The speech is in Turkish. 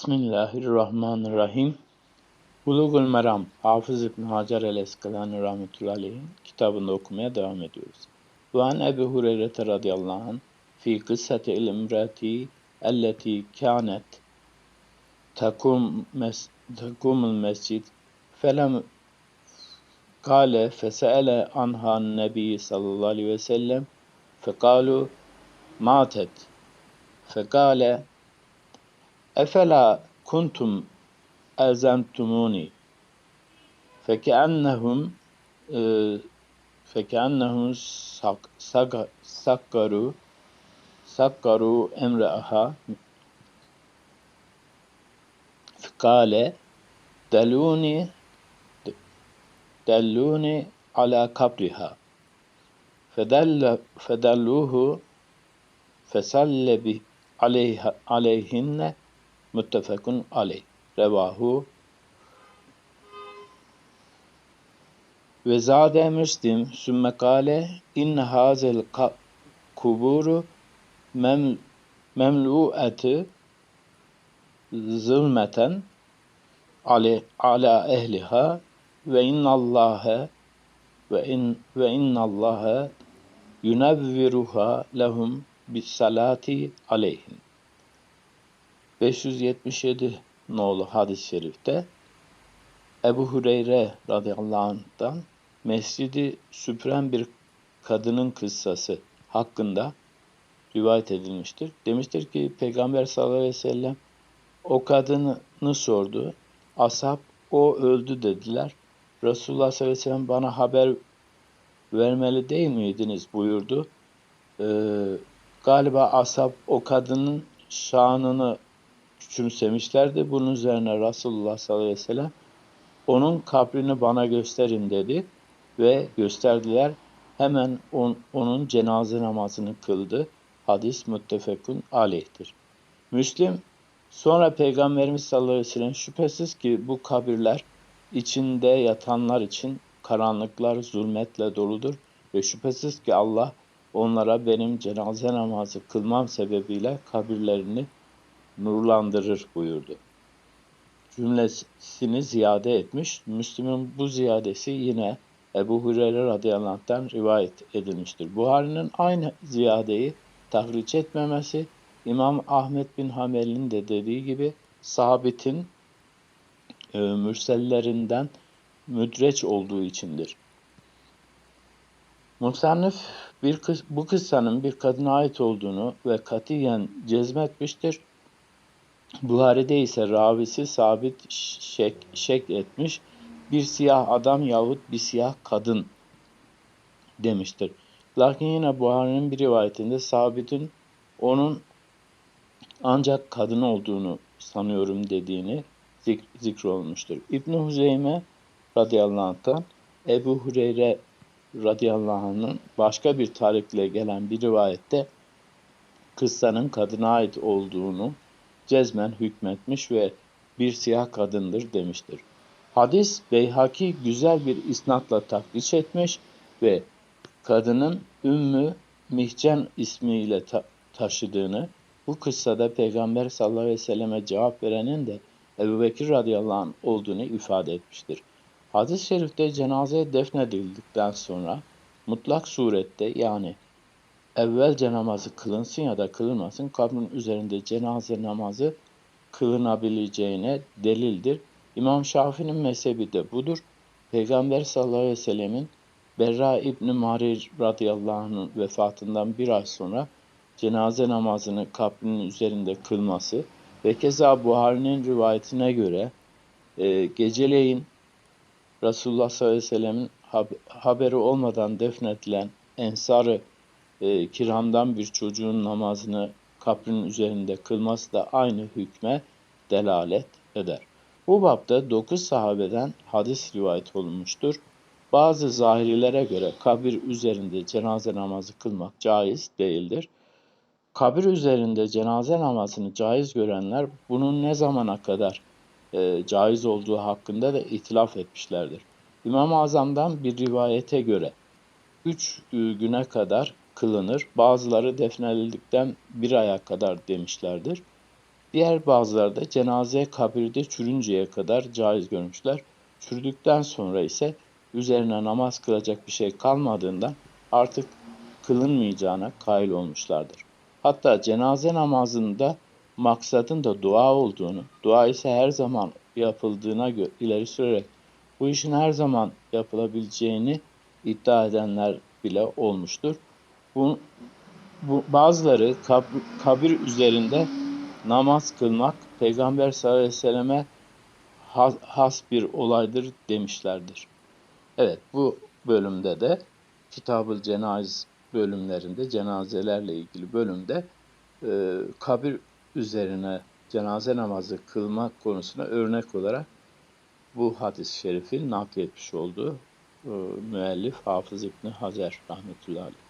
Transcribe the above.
Bismillahirrahmanirrahim. Bulugul Meram, Hafız İbn Hacer el-Eskalani rahmetullahi aleyhin kitabında okumaya devam ediyoruz. Ve an Ebu Hureyre radıyallahu anh fi kıssati il imrati elleti kânet takum mes takumul mescid felem kâle fese'ele anha nebi sallallahu aleyhi ve sellem fekalu matet fekale أفلا كنتم آزمتموني؟ فكأنهم فكأنهم سكروا سكروا امرأها. فقال دلوني دلوني على قبرها. فدل فدلوه فصلى عليها عليهن muttefekun aleyh. Revahu ve zade müslim sümme kale inne hazel kuburu mem, memlu'eti zulmeten ale, ala ehliha ve innallâhe ve in ve innallâhe yunevviruha lehum bis salati aleyhim. 577 nolu hadis-i şerifte Ebu Hureyre radıyallahu anh'tan mescidi süpüren bir kadının kıssası hakkında rivayet edilmiştir. Demiştir ki Peygamber sallallahu aleyhi ve sellem o kadını sordu. Ashab o öldü dediler. Resulullah sallallahu aleyhi ve sellem bana haber vermeli değil miydiniz buyurdu. Ee, galiba ashab o kadının şanını küçümsemişlerdi. Bunun üzerine Resulullah sallallahu aleyhi ve sellem onun kabrini bana gösterin dedi ve gösterdiler. Hemen on, onun cenaze namazını kıldı. Hadis müttefekun aleyhtir. Müslim sonra Peygamberimiz sallallahu aleyhi ve sellem şüphesiz ki bu kabirler içinde yatanlar için karanlıklar zulmetle doludur ve şüphesiz ki Allah onlara benim cenaze namazı kılmam sebebiyle kabirlerini nurlandırır buyurdu. Cümlesini ziyade etmiş. Müslüm'ün bu ziyadesi yine Ebu Hureyre radıyallahu anh'tan rivayet edilmiştir. Buhari'nin aynı ziyadeyi tahriç etmemesi İmam Ahmet bin Hamel'in de dediği gibi sabitin e, mürsellerinden müdreç olduğu içindir. Musannif bir kız, bu kıssanın bir kadına ait olduğunu ve katiyen cezmetmiştir. Buhari'de ise ravisi sabit şek, şek etmiş bir siyah adam yahut bir siyah kadın demiştir. Lakin yine Buhari'nin bir rivayetinde sabitin onun ancak kadın olduğunu sanıyorum dediğini zik zikrolmuştur. İbn Huzeyme radıyallahu anh'tan Ebu Hureyre radıyallahu anh'ın başka bir tarikle gelen bir rivayette kıssanın kadına ait olduğunu cezmen hükmetmiş ve bir siyah kadındır demiştir. Hadis Beyhaki güzel bir isnatla takdiş etmiş ve kadının Ümmü Mihcen ismiyle ta taşıdığını, bu kıssada Peygamber sallallahu aleyhi ve selleme cevap verenin de Ebu Bekir radıyallahu anh olduğunu ifade etmiştir. Hadis-i şerifte cenaze defnedildikten sonra mutlak surette yani evvelce namazı kılınsın ya da kılınmasın kabrin üzerinde cenaze namazı kılınabileceğine delildir. İmam Şafii'nin mezhebi de budur. Peygamber sallallahu aleyhi ve sellemin Berra İbni Marir radıyallahu anh'ın vefatından bir ay sonra cenaze namazını kabrin üzerinde kılması ve keza Buhari'nin rivayetine göre e, geceleyin Resulullah sallallahu aleyhi ve sellemin haberi olmadan defnedilen ensarı e, kiramdan bir çocuğun namazını kabrin üzerinde kılması da aynı hükme delalet eder. Bu bapta dokuz sahabeden hadis rivayet olunmuştur. Bazı zahirilere göre kabir üzerinde cenaze namazı kılmak caiz değildir. Kabir üzerinde cenaze namazını caiz görenler bunun ne zamana kadar e, caiz olduğu hakkında da itilaf etmişlerdir. İmam-ı Azam'dan bir rivayete göre üç güne kadar kılınır. Bazıları defnedildikten bir aya kadar demişlerdir. Diğer bazıları da cenaze kabirde çürünceye kadar caiz görmüşler. Çürüdükten sonra ise üzerine namaz kılacak bir şey kalmadığından artık kılınmayacağına kail olmuşlardır. Hatta cenaze namazında maksadın da dua olduğunu, dua ise her zaman yapıldığına ileri sürerek bu işin her zaman yapılabileceğini iddia edenler bile olmuştur. Bu, bu bazıları kab- kabir üzerinde namaz kılmak Peygamber sallallahu aleyhi ve selleme has, has bir olaydır demişlerdir. Evet bu bölümde de Kitab-ı Cenayiz bölümlerinde cenazelerle ilgili bölümde e, kabir üzerine cenaze namazı kılmak konusuna örnek olarak bu hadis-i şerifi nakletmiş olduğu e, müellif Hafız İbni Hazer rahmetullahi aleyh.